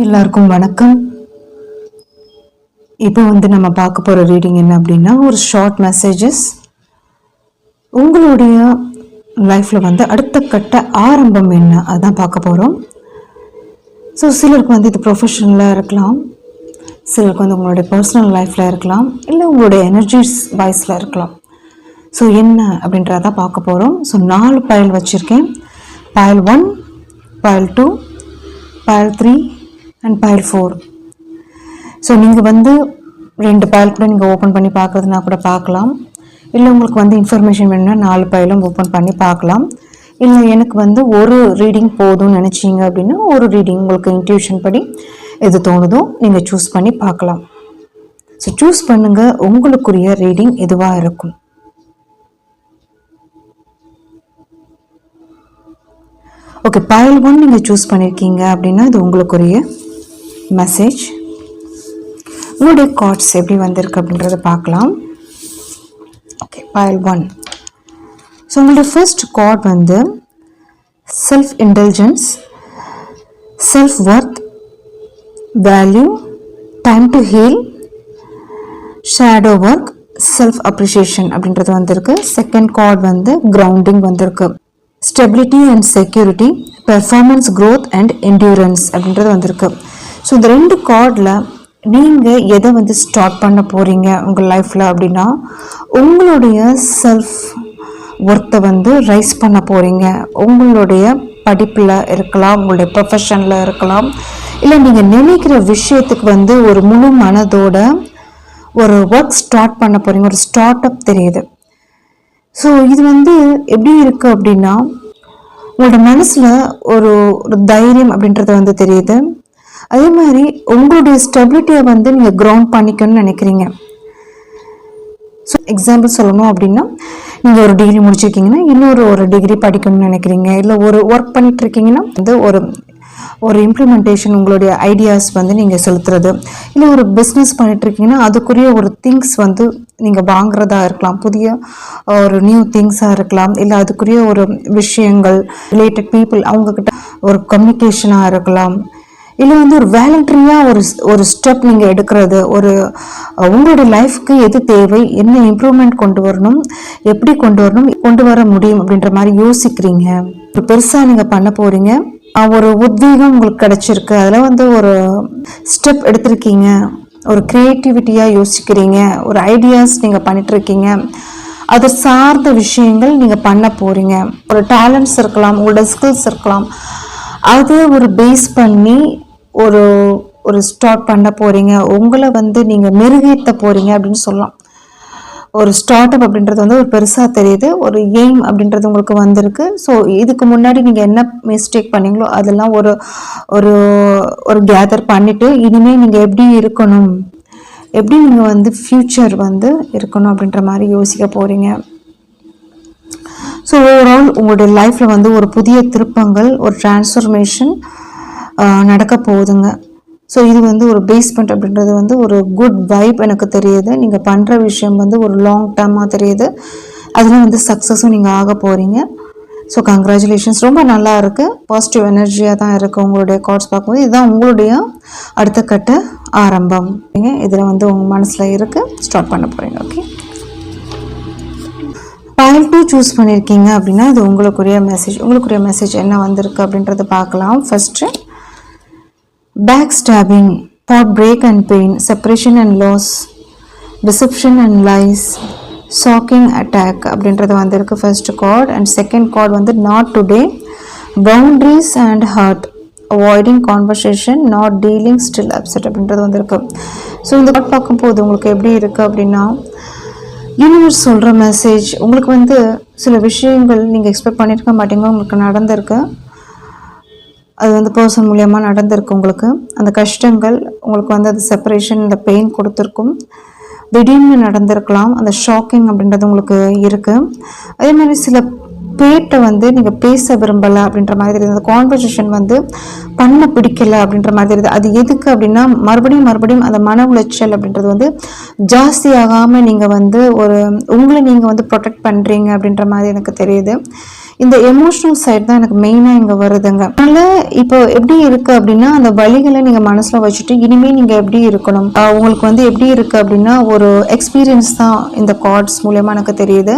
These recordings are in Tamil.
எல்லாருக்கும் வணக்கம். இப்போ வந்து நம்ம பார்க்க போகிற ரீடிங் என்ன அப்படின்னா ஒரு ஷார்ட் மெசேஜஸ் உங்களுடைய லைஃப்பில் வந்து அடுத்த கட்ட ஆரம்பம் என்ன? அதுதான் பார்க்க போகிறோம் ஸோ சிலருக்கு வந்து இது ப்ரொஃபஷனலாக இருக்கலாம். சிலருக்கு வந்து உங்களுடைய பர்சனல் லைஃப்பில் இருக்கலாம். இல்லை உங்களுடைய எனர்ஜிஸ் வாய்ஸில் இருக்கலாம். ஸோ என்ன அப்படின்றதான் பார்க்க போகிறோம் ஸோ நாலு பயல் வச்சுருக்கேன். Pile one pile two pile three and pile four so நீங்கள் வந்து ரெண்டு பயல் கூட நீங்கள் ஓப்பன் பண்ணி பார்க்குறதுனா கூட பார்க்கலாம். இல்லை உங்களுக்கு வந்து இன்ஃபர்மேஷன் வேணும்னா நாலு பயலும் ஓப்பன் பண்ணி பார்க்கலாம். இல்லை எனக்கு வந்து ஒரு ரீடிங் போதும்னு நினச்சிங்க அப்படின்னா ஒரு ரீடிங் உங்களுக்கு இன்ட்யூஷன் படி எது தோணுதோ நீங்கள் சூஸ் பண்ணி பார்க்கலாம். ஸோ சூஸ் பண்ணுங்கள் உங்களுக்குரிய ரீடிங் எதுவாக இருக்கும். ஓகே பயல் ஒன் நீங்கள் சூஸ் பண்ணியிருக்கீங்க அப்படின்னா இது உங்களுக்குரிய மெசேஜ் உங்களுடைய கார்ட்ஸ் எப்படி வந்திருக்கு அப்படின்றத பார்க்கலாம். ஓகே பயல் ஒன் ஸோ உங்களுடைய ஃபர்ஸ்ட் கார்ட் வந்து self intelligence self worth value time to heal shadow work self appreciation அப்படின்றது வந்திருக்கு. செகண்ட் கார்ட் வந்து கிரவுண்டிங் வந்திருக்கு. Stability and security performance growth and endurance அப்படின்றது வந்திருக்கு. ஸோ இந்த ரெண்டு கார்டில் நீங்கள் எதை வந்து ஸ்டார்ட் பண்ண போகிறீங்க உங்கள் லைஃப்பில் அப்படின்னா உங்களுடைய செல்ஃப் ஒர்த்தை வந்து ரைஸ் பண்ண போகிறீங்க உங்களுடைய படிப்பில் இருக்கலாம் உங்களுடைய ப்ரொஃபஷனில் இருக்கலாம். இல்லை நீங்கள் நினைக்கிற விஷயத்துக்கு வந்து ஒரு முழு மனதோட ஒரு ஒர்க் ஸ்டார்ட் பண்ண போகிறீங்க ஒரு ஸ்டார்ட் அப் தெரியுது. ஸோ இது வந்து எப்படி இருக்குது அப்படின்னா உங்களோட மனசில் ஒரு ஒரு தைரியம் அப்படின்றது வந்து தெரியுது. அதே மாதிரி உங்களுடைய ஸ்டெபிலிட்டியை வந்து நீங்கள் க்ரௌண்ட் பண்ணிக்கணும்னு நினைக்கிறீங்க. ஸோ எக்ஸாம்பிள் சொல்லணும் அப்படின்னா நீங்கள் ஒரு டிகிரி முடிச்சிருக்கீங்கன்னா இன்னொரு ஒரு டிகிரி படிக்கணும்னு நினைக்கிறீங்க. இல்லை ஒரு ஒர்க் பண்ணிட்டு இருக்கீங்கன்னா வந்து ஒரு ஒரு இம்ப்ளிமெண்டேஷன் உங்களுடைய ஐடியாஸ் வந்து நீங்கள் செலுத்துறது. இல்லை ஒரு பிஸ்னஸ் பண்ணிட்டுருக்கீங்கன்னா அதுக்குரிய ஒரு திங்ஸ் வந்து நீங்கள் வாங்குறதா இருக்கலாம். புதிய ஒரு நியூ திங்ஸாக இருக்கலாம். இல்லை அதுக்குரிய ஒரு விஷயங்கள் ரிலேட்டட் பீப்புள் அவங்கக்கிட்ட ஒரு கம்யூனிகேஷனாக இருக்கலாம். இல்லை வந்து ஒரு வேலண்டரியாக ஒரு ஒரு ஸ்டெப் நீங்கள் எடுக்கிறது ஒரு உங்களுடைய லைஃப்க்கு எது தேவை என்ன இம்ப்ரூவ்மெண்ட் கொண்டு வரணும் எப்படி கொண்டு வரணும் கொண்டு வர முடியும் அப்படின்ற மாதிரி யோசிக்கிறீங்க. ஒரு பெருசாக நீங்கள் பண்ண போகிறீங்க ஒரு உத்வேகம் உங்களுக்கு கிடச்சிருக்கு. அதில் வந்து ஒரு ஸ்டெப் எடுத்திருக்கீங்க. ஒரு க்ரியேட்டிவிட்டியாக யோசிக்கிறீங்க. ஒரு ஐடியாஸ் நீங்கள் பண்ணிகிட்ருக்கீங்க அது சார்ந்த விஷயங்கள் நீங்கள் பண்ண போகிறீங்க ஒரு டேலண்ட்ஸ் இருக்கலாம் உங்களோட ஸ்கில்ஸ் இருக்கலாம். அது ஒரு பேஸ் பண்ணி ஒரு ஒரு ஸ்டார்ட் பண்ண போகிறீங்க உங்களை வந்து நீங்கள் மெருகேற்ற போகிறீங்க அப்படின்னு சொல்லலாம். ஒரு ஸ்டார்ட் அப் அப்படின்றது வந்து ஒரு பெருசாக தெரியுது. ஒரு எய்ம் அப்படின்றது உங்களுக்கு வந்திருக்கு. ஸோ இதுக்கு முன்னாடி நீங்கள் என்ன மிஸ்டேக் பண்ணீங்களோ அதெல்லாம் ஒரு ஒரு ஒரு கேதர் பண்ணிவிட்டு இனிமேல் நீங்கள் எப்படி இருக்கணும்? எப்படி நீங்கள் வந்து ஃப்யூச்சர் வந்து இருக்கணும் அப்படின்ற மாதிரி யோசிக்க போகிறீங்க ஸோ ஓவரால் உங்களுடைய லைஃப்பில் வந்து ஒரு புதிய திருப்பங்கள் ஒரு டிரான்ஸ்ஃபர்மேஷன் நடக்க போகுதுங்க. ஸோ இது வந்து ஒரு பேஸ்மெண்ட் அப்படின்றது வந்து ஒரு குட் வைப் எனக்கு தெரியுது. நீங்கள் பண்ணுற விஷயம் வந்து ஒரு லாங் டேர்மாக தெரியுது. அதில் வந்து சக்ஸஸும் நீங்கள் ஆக போகிறீங்க ஸோ கங்க்ராச்சுலேஷன்ஸ் ரொம்ப நல்லா இருக்குது பாசிட்டிவ் எனர்ஜியாக தான் இருக்குது உங்களுடைய கார்ட்ஸ் பார்க்கும்போது. இதுதான் உங்களுடைய அடுத்த கட்ட ஆரம்பம். இதில் வந்து உங்கள் மனசில் இருக்குது ஸ்டார்ட் பண்ண போகிறீங்க ஓகே பாயிண்ட் டூ சூஸ் பண்ணியிருக்கீங்க அப்படின்னா இது உங்களுக்குரிய மெசேஜ் உங்களுக்குரிய மெசேஜ் என்ன வந்திருக்கு அப்படின்றத பார்க்கலாம். First backstabbing thought break and pain separation and loss deception and lies shocking attack அப்படின்றது வந்திருக்கு first card and second card வந்து not today boundaries and heart avoiding conversation not dealing still upset அப்படின்றது வந்திருக்கு. ஸோ இந்த கார்ட் பார்க்கும்போது உங்களுக்கு எப்படி இருக்குது அப்படின்னா யூனிவர்ஸ் சொல்கிற மெசேஜ் உங்களுக்கு வந்து சில விஷயங்கள் நீங்கள் எக்ஸ்பெக்ட் பண்ணியிருக்க மாட்டீங்க உங்களுக்கு நடந்திருக்கு. அது வந்து பர்சன் மூலியமாக நடந்திருக்கு உங்களுக்கு. அந்த கஷ்டங்கள் உங்களுக்கு வந்து அது செப்பரேஷன் இந்த பெயின் கொடுத்துருக்கும். திடீர்னு நடந்திருக்கலாம். அந்த ஷாக்கிங் அப்படின்றது உங்களுக்கு இருக்குது அதே மாதிரி சில பேட்டை வந்து நீங்கள் பேச விரும்பலை அப்படின்ற மாதிரி தெரியுது. அந்த கான்வர்சேஷன் வந்து பண்ண பிடிக்கல அப்படின்ற மாதிரி தெரியுது. அது எதுக்கு அப்படின்னா மறுபடியும் மறுபடியும் அந்த மன உளைச்சல் அப்படின்றது வந்து ஜாஸ்தி ஆகாமல் நீங்கள் வந்து ஒரு உங்களை நீங்கள் வந்து ப்ரொடெக்ட் பண்ணுறீங்க அப்படின்ற மாதிரி எனக்கு தெரியுது. இந்த எமோஷனல் சைட் தான் எனக்கு மெயினாக இங்கே வருதுங்க. அதனால் இப்போ எப்படி இருக்குது அப்படின்னா அந்த வழிகளை நீங்கள் மனசில் வச்சுட்டு இனிமேல் நீங்கள் எப்படி இருக்கணும்? உங்களுக்கு வந்து எப்படி இருக்குது அப்படின்னா ஒரு எக்ஸ்பீரியன்ஸ் தான் இந்த கார்ட்ஸ் மூலயமா எனக்கு தெரியுது.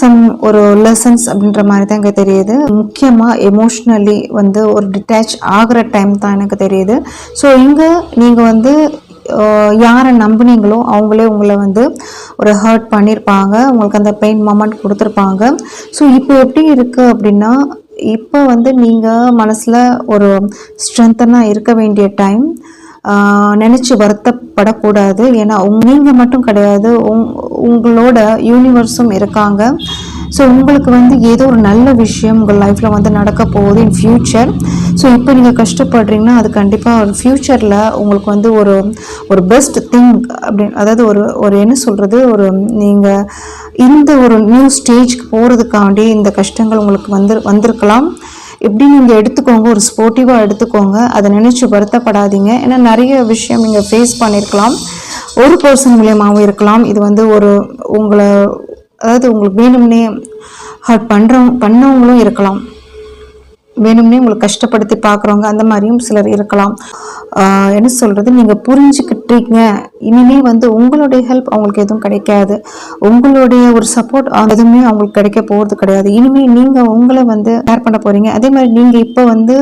சம் ஒரு லெசன்ஸ் அப்படின்ற மாதிரி தான் எனக்கு தெரியுது. முக்கியமாக எமோஷ்னலி வந்து ஒரு டிட்டாச் ஆகிற டைம் தான் எனக்கு தெரியுது. ஸோ இங்கே நீங்கள் வந்து யாரை நம்புனீங்களோ அவங்களே உங்களை வந்து ஒரு ஹர்ட் பண்ணியிருப்பாங்க உங்களுக்கு அந்த பெயின் மொமெண்ட் கொடுத்துருப்பாங்க. ஸோ இப்போ எப்படி இருக்குது அப்படின்னா இப்போ வந்து நீங்கள் மனசில் ஒரு ஸ்ட்ரென்த்தனாக இருக்க வேண்டிய டைம் நினச்சி வருத்தப்படக்கூடாது. ஏன்னா நீங்கள் மட்டும் கிடையாது உங் உங்களோட யூனிவர்ஸும் இருக்காங்க. ஸோ உங்களுக்கு வந்து ஏதோ ஒரு நல்ல விஷயம் உங்கள் லைஃப்பில் வந்து நடக்க போகுது இன் ஃப்யூச்சர் ஸோ இப்போ நீங்கள் கஷ்டப்படுறீங்கன்னா அது கண்டிப்பாக ஒரு ஃப்யூச்சரில் உங்களுக்கு வந்து ஒரு ஒரு பெஸ்ட் திங் அப்படின்னு அதாவது ஒரு ஒரு என்ன சொல்கிறது ஒரு நீங்கள் இந்த ஒரு நியூ ஸ்டேஜ்க்கு போகிறதுக்காண்டி இந்த கஷ்டங்கள் உங்களுக்கு வந்து வந்திருக்கலாம். எப்படி நீங்கள் எடுத்துக்கோங்க ஒரு ஸ்போர்ட்டிவாக எடுத்துக்கோங்க. அதை நினச்சி வருத்தப்படாதீங்க. ஏன்னா நிறைய விஷயம் நீங்கள் ஃபேஸ் பண்ணியிருக்கலாம் ஒரு பர்சன் மூலியமாகவும் இருக்கலாம். இது வந்து ஒரு உங்களை அதாவது உங்களுக்கு வேணும்னே ஹர்ட் பண்ணுறவங்க பண்ணவங்களும் இருக்கலாம். வேணும்னே உங்களை கஷ்டப்படுத்தி பார்க்குறவங்க அந்த மாதிரியும் சிலர் இருக்கலாம். என்ன சொல்கிறது நீங்கள் புரிஞ்சுக்கிட்டீங்க. இனிமே வந்து உங்களுடைய ஹெல்ப் அவங்களுக்கு எதுவும் கிடைக்காது. உங்களுடைய ஒரு சப்போர்ட் எதுவுமே அவங்களுக்கு கிடைக்க போகிறது கிடையாது. இனிமேல் நீங்கள் உங்களை வந்து கேர் பண்ண போகிறீங்க அதே மாதிரி நீங்கள் இப்போ வந்து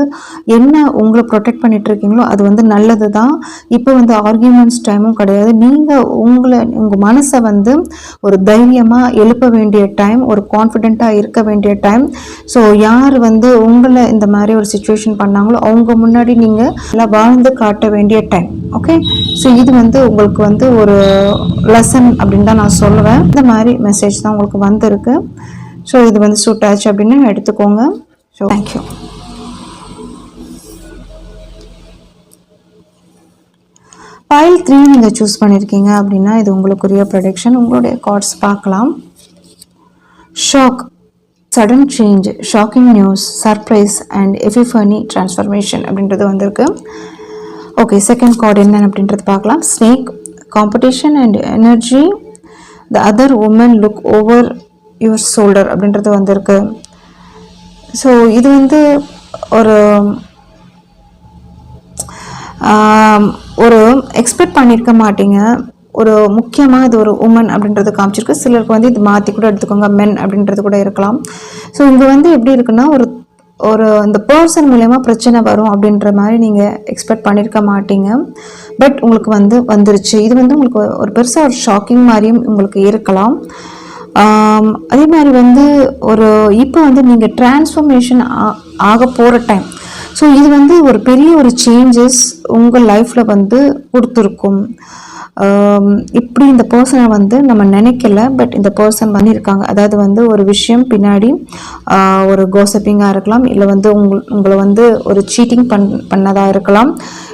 என்ன உங்களை ப்ரொடெக்ட் பண்ணிட்டு இருக்கீங்களோ அது வந்து நல்லது தான் இப்போ வந்து ஆர்கியூமெண்ட்ஸ் டைமும் கிடையாது. நீங்கள் உங்களை உங்கள் மனசை வந்து ஒரு தைரியமாக எழுப்ப வேண்டிய டைம் ஒரு கான்ஃபிடெண்ட்டாக இருக்க வேண்டிய டைம் ஸோ யார் வந்து உங்களை இந்த மாதிரி ஒரு சுச்சுவேஷன் பண்ணாங்களோ அவங்க முன்னாடி நீங்கள் நல்லா வாழ்ந்து காட்ட வேண்டிய டைம் ஓகே ஸோ இது வந்து உங்களுக்கு வந்து ஒரு லெசன் அப்படின்னு தான் நான் சொல்லுவேன். இந்த மாதிரி மெசேஜ் தான் உங்களுக்கு வந்திருக்கு. ஸோ இது வந்து சூட் ஆச்சு அப்படின்னு எடுத்துக்கோங்க. So thank you pile three நீங்கள் சூஸ் பண்ணியிருக்கீங்க அப்படின்னா இது உங்களுக்குரிய ப்ரொடக்ஷன் உங்களுடைய கார்ட்ஸ் பார்க்கலாம். Shock sudden change shocking news surprise and epiphany transformation அப்படின்றது வந்திருக்கு. ஓகே செகண்ட் கார்டு என்ன அப்படின்றது பார்க்கலாம். Snake competition and energy the other woman look over your shoulder அப்படின்றது வந்திருக்கு. ஸோ இது வந்து ஒரு ஒரு எக்ஸ்பெக்ட் பண்ணியிருக்க மாட்டீங்க. ஒரு முக்கியமாக இது ஒரு உமன் அப்படின்றது காமிச்சிருக்கு. சிலருக்கு வந்து இது மாற்றி கூட எடுத்துக்கோங்க மென் அப்படின்றது கூட இருக்கலாம். ஸோ இங்கே வந்து எப்படி இருக்குன்னா ஒரு ஒரு இந்த பர்சன் மூலயமா பிரச்சனை வரும் அப்படின்ற மாதிரி நீங்கள் எக்ஸ்பெக்ட் பண்ணியிருக்க மாட்டீங்க. பட் உங்களுக்கு வந்து வந்துருச்சு. இது வந்து உங்களுக்கு ஒரு பெருசாக ஒரு ஷாக்கிங் மாதிரியும் உங்களுக்கு இருக்கலாம். அதே மாதிரி வந்து ஒரு இப்போ வந்து நீங்கள் டிரான்ஸ்ஃபர்மேஷன் ஆக போகிற டைம் ஸோ இது வந்து ஒரு பெரிய ஒரு சேஞ்சஸ் உங்கள் லைஃப்பில் வந்து கொடுத்துருக்கும். இப்படி இந்த பர்சனை வந்து நம்ம நினைக்கல பட் இந்த பர்சன் பண்ணியிருக்காங்க அதாவது வந்து ஒரு விஷயம் பின்னாடி ஒரு கோசப்பிங்காக இருக்கலாம் இல்லை வந்து உங்கள் உங்களை வந்து ஒரு சீட்டிங் பண் பண்ணதாக இருக்கலாம்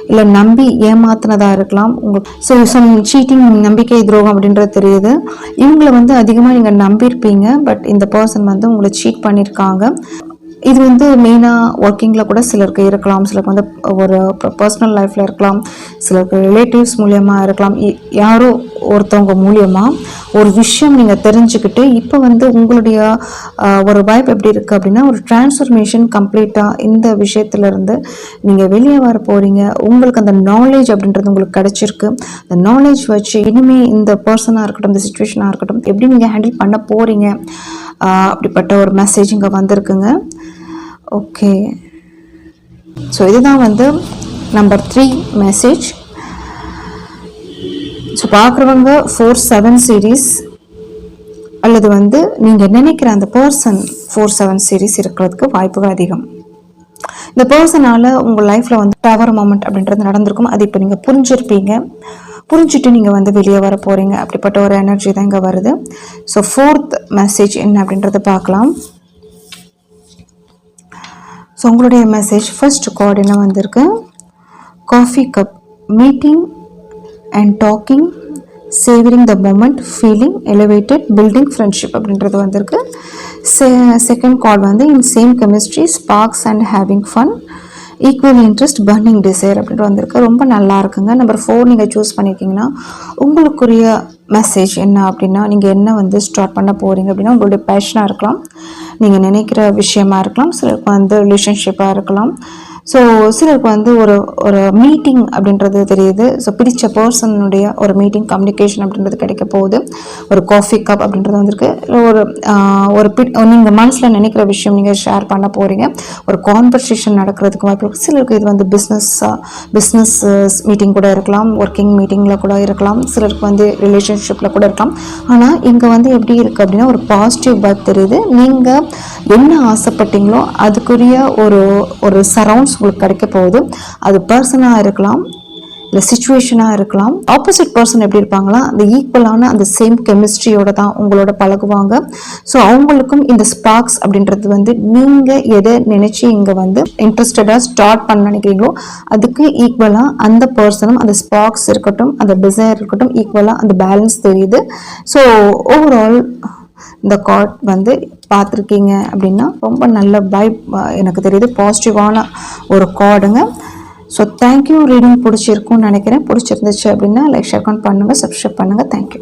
இல்லை நம்பி ஏமாத்தினதாக இருக்கலாம். உங்கள் ஸோ சம் சீட்டிங் நம்பிக்கை துரோகம் அப்படின்றது தெரியுது. இவங்களை வந்து அதிகமாக நீங்கள் நம்பியிருப்பீங்க பட் இந்த பர்சன் வந்து உங்களை சீட் பண்ணியிருக்காங்க இது வந்து மெயினாக ஒர்க்கிங்கில் கூட சிலருக்கு இருக்கலாம். சிலருக்கு வந்து ஒரு பர்சனல் லைஃப்பில் இருக்கலாம். சிலருக்கு ரிலேட்டிவ்ஸ் மூலியமாக இருக்கலாம். யாரோ ஒருத்தவங்க மூலியமாக ஒரு விஷயம் நீங்கள் தெரிஞ்சுக்கிட்டு இப்போ வந்து உங்களுடைய ஒரு வைப் எப்படி இருக்குது அப்படின்னா ஒரு டிரான்ஸ்ஃபர்மேஷன் கம்ப்ளீட்டாக இந்த விஷயத்துலேருந்து நீங்கள் வெளியே வர போகிறீங்க உங்களுக்கு அந்த நாலேஜ் அப்படின்றது உங்களுக்கு கிடச்சிருக்கு. அந்த நாலேஜ் வச்சு இனிமேல் இந்த பர்சனாக இருக்கட்டும் இந்த சுச்சுவேஷனாக இருக்கட்டும் எப்படி நீங்கள் ஹேண்டில் பண்ண போகிறீங்க அப்படிப்பட்ட ஒரு மெசேஜ் இங்கே வந்திருக்குங்க. ஓகே ஸோ இதுதான் வந்து நம்பர் த்ரீ மெசேஜ் ஸோ பார்க்குறவங்க ஃபோர் செவன் சீரீஸ் அல்லது வந்து நீங்கள் நினைக்கிற அந்த பர்சன் ஃபோர் செவன் சீரீஸ் இருக்கிறதுக்கு வாய்ப்புகள் அதிகம். இந்த பர்சனால் உங்கள் லைஃப்பில் வந்து டவர் மூமெண்ட் அப்படின்றது நடந்திருக்கும். அது இப்போ நீங்கள் புரிஞ்சிருப்பீங்க. புரிஞ்சுட்டு நீங்கள் வந்து வெளியே வர போகிறீங்க அப்படிப்பட்ட ஒரு எனர்ஜி தான் இங்கே வருது. ஸோ ஃபோர்த் மெசேஜ் என்ன அப்படின்றத பார்க்கலாம். ஸோ உங்களுடைய மெசேஜ் ஃபர்ஸ்ட் கார்டு என்ன வந்திருக்கு? Coffee cup meeting and talking saving the moment feeling elevated building friendship அப்படின்றது வந்திருக்கு. செ செகண்ட் கார்டு வந்து in same chemistry sparks and having fun equal interest burning desire அப்படின்ட்டு வந்திருக்கு. ரொம்ப நல்லா இருக்குங்க. நம்பர் ஃபோர் நீங்கள் சூஸ் பண்ணியிருக்கீங்கன்னா உங்களுக்குரிய மெசேஜ் என்ன அப்படின்னா நீங்கள் என்ன வந்து ஸ்டார்ட் பண்ண போகிறீங்க அப்படின்னா உங்களுடைய பேஷனாக இருக்கலாம். நீங்கள் நினைக்கிற விஷயமா இருக்கலாம். சிலருக்கு வந்து ரிலேஷன்ஷிப்பாக இருக்கலாம். ஸோ சிலருக்கு வந்து ஒரு ஒரு மீட்டிங் அப்படின்றது தெரியுது. ஸோ பிடிச்ச பர்சனுடைய ஒரு மீட்டிங் கம்யூனிகேஷன் அப்படின்றது கிடைக்க போகுது. ஒரு காஃபி கப் அப்படின்றது வந்திருக்கு. இல்லை ஒரு பி நீங்கள் மனசில் நினைக்கிற விஷயம் நீங்கள் ஷேர் பண்ண போகிறீங்க ஒரு கான்வர்சேஷன் நடக்கிறதுக்கு வாய்ப்பு இருக்குது சிலருக்கு இது வந்து பிஸ்னஸ் பிஸ்னஸ் மீட்டிங் கூட இருக்கலாம். ஒர்க்கிங் மீட்டிங்கில் கூட இருக்கலாம். சிலருக்கு வந்து ரிலேஷன்ஷிப்பில் கூட இருக்கலாம். ஆனால் இங்கே வந்து எப்படி இருக்குது அப்படின்னா ஒரு பாசிட்டிவ் பர்த் தெரியுது. நீங்கள் என்ன ஆசைப்பட்டீங்களோ அதுக்குரிய ஒரு ஒரு சரவுண்ட்ஸ் உங்களுக்கு கிடைக்க போகுது. அது பர்சனாக இருக்கலாம் இல்லை சுச்சுவேஷனாக இருக்கலாம். ஆப்போசிட் பர்சன் எப்படி இருப்பாங்களா அந்த ஈக்குவலான அந்த சேம் கெமிஸ்ட்ரியோட தான் உங்களோட பழகுவாங்க. ஸோ அவங்களுக்கும் இந்த ஸ்பார்க்ஸ் அப்படின்றது வந்து நீங்கள் எதை நினச்சி இங்கே வந்து இன்ட்ரெஸ்டடாக ஸ்டார்ட் பண்ண நினைக்கிறீங்களோ அதுக்கு ஈக்குவலாக அந்த பர்சனும் அந்த ஸ்பார்க்ஸ் இருக்கட்டும் அந்த டிசைர் இருக்கட்டும் ஈக்குவலாக அந்த பேலன்ஸ் தெரியுது. ஸோ ஓவரால் இந்த கார்ட் வந்து பார்த்துருக்கீங்க அப்படின்னா ரொம்ப நல்ல பை எனக்கு தெரியுது பாசிட்டிவான ஒரு கார்டுங்க ஸோ தேங்க்யூ ரீடிங் பிடிச்சிருக்கும்னு நினைக்கிறேன். பிடிச்சிருந்துச்சு அப்படின்னா லைக் ஷேர் பண்ணுங்கள் சப்ஸ்கிரைப் பண்ணுங்கள் தேங்க்யூ